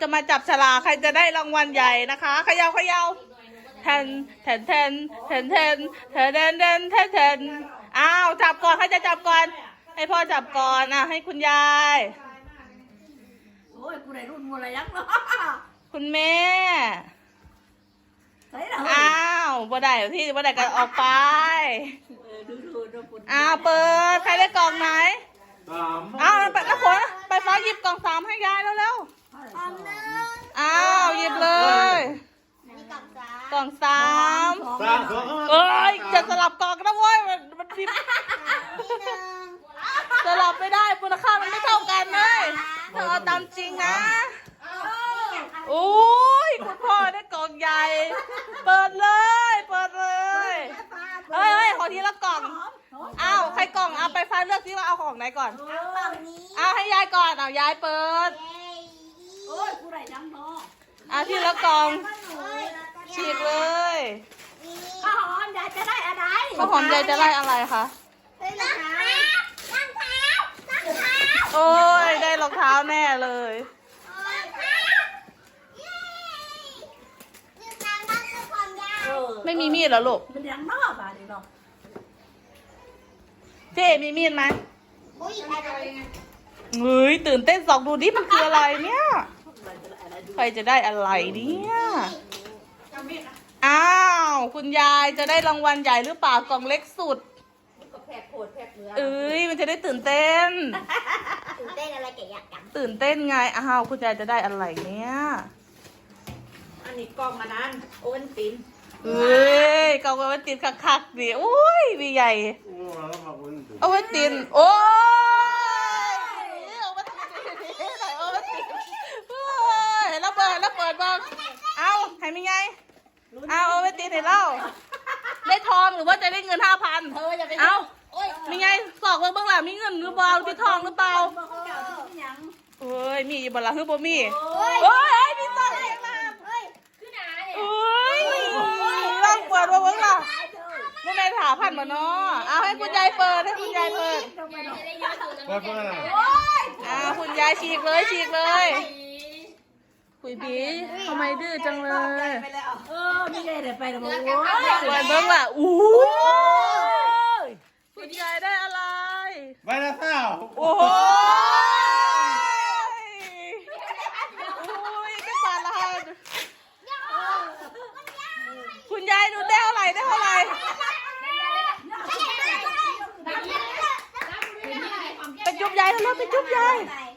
จะมาจับฉลากใครจะได้รางวัลใหญ่นะคะเขย่าเขย่าแทนแทนแทนแทนแทนแทนแทนแทนแทนแทนอ้าวจับก่อนใครจะจับก่อน ให้พ่อจับก่อนอะให้คุณยาย โอ้ยกูได้รุ่นมัวอะไรยักษ์เนาะคุณแม่ใส่ละอ้าวบ่ได้ที่บ่ได้ก็ออกไปเออดูดูดูปุ่นอ้าวเปิดใครได้กล่องไหนสามอ้าวไปแล้วผลไปฟ้าหยิบกล่องสามให้ยายแล้วเร็วกล่องหนึ่ง ๆอ้าว หยิบเลย มีกล่องสามกล่องสามสามสองเอ้ยจะสลับกล่องกันนะเว้ยมันมันพิมพ์ที่หนึ่งสลับไม่ได้มูลค่ามันไม่เท่ากันเลยเธอเอาตามจริงนะโอ้ยคุณพ่อได้กล่องใหญ่ เปิดเลย เปิดเลยเฮ้ยเฮ้ยขอทีละกล่องอ้าวใครกล่องเอาไปฟ้าเลือกซิว่าเอาของไหนก่อน กล่องนี้เอาให้ยายก่อนเอายายเปิดเย้โอ้ยกูได้ยังเนาะเอา ทีละกล่องเฮ้ยฉีกเลยนี่ข้าวหอมยายจะได้อะไรข้าวหอมยายจะไล่อะไรคะเฮ้ยรองเท้ารองเท้ารองเท้าโอ้ยได้รองเท้าแน่เลยรองเท้าเย้ยืนการบ้านคือความยาวเออไม่มีมีดเหรอลูกมันยังนอกอะดิเนาะเจ๊มีมีดไหมอุ้ยอะไรเฮ้ยตื่นเต้นสองดูดิมันคืออะไรเนี่ย มันจะได้อะไรดูใครจะได้อะไรเนี่ยอ้าว คุณยายจะได้รางวัลใหญ่หรือเปล่ากล่องเล็กสุดก็แพกโคตรแพกเนื้อเอ้ยมันจะได้ตื่นเต้น ตื่นเต้นอะไรแกอยากจังตื่นเต้นไงอ้าวคุณยายจะได้อะไรเนี่ยอันนี้กล้องมานั้นโอเวนตินเอ้ยกล่องเอาไว้ติดคักๆดิอุ้ยวีใหญ่โอ้แล้วมาบนตึกเอาไว้ตินโอ้ยเอาไว้ตินไหนเอาไว้ตินเฮ้ยแล้วเปิดแล้ว เปิดบ้างเอาให้มีไง เอาเอาไว้ตินให้เราได้ทองหรือว่าจะได้เงินห้าพันเธออย่าไปเอาโอ้ยมีไงสอกไว้เบื้องหลังมีเงินหรือเปล่าที่ทองหรือเปล่าบอกเขาเก่าที่ยังเอ้ยมีอยู่บนหลังคือบ่มีโอ้ยเอ้ยเอ้ยมีตังค์เองนะเฮ้ยเอ้ยลองเปิดมาเบื้องหลังไม่ได้ถาพันมาเนาะเอาให้คุณยายเปิดให้คุณยายเปิดเปิดเปิดอะไรอ่าคุณยายฉีกเลยฉีกเลย คุยบีทำไมดื้อจังเลยไปแล้วเออไม่ได้เลยไปแล้วโอ้ยสวยเบิ้งล่ะอู้ยคุณยายได้อะไรไปแล้วเศร้าโอ้ยอุ้ยได้ปลาละหันคุณยายดูได้เท่าไหร่ได้เท่าไหร่ไปจุ๊บยายแล้วไปจุ๊บยายไป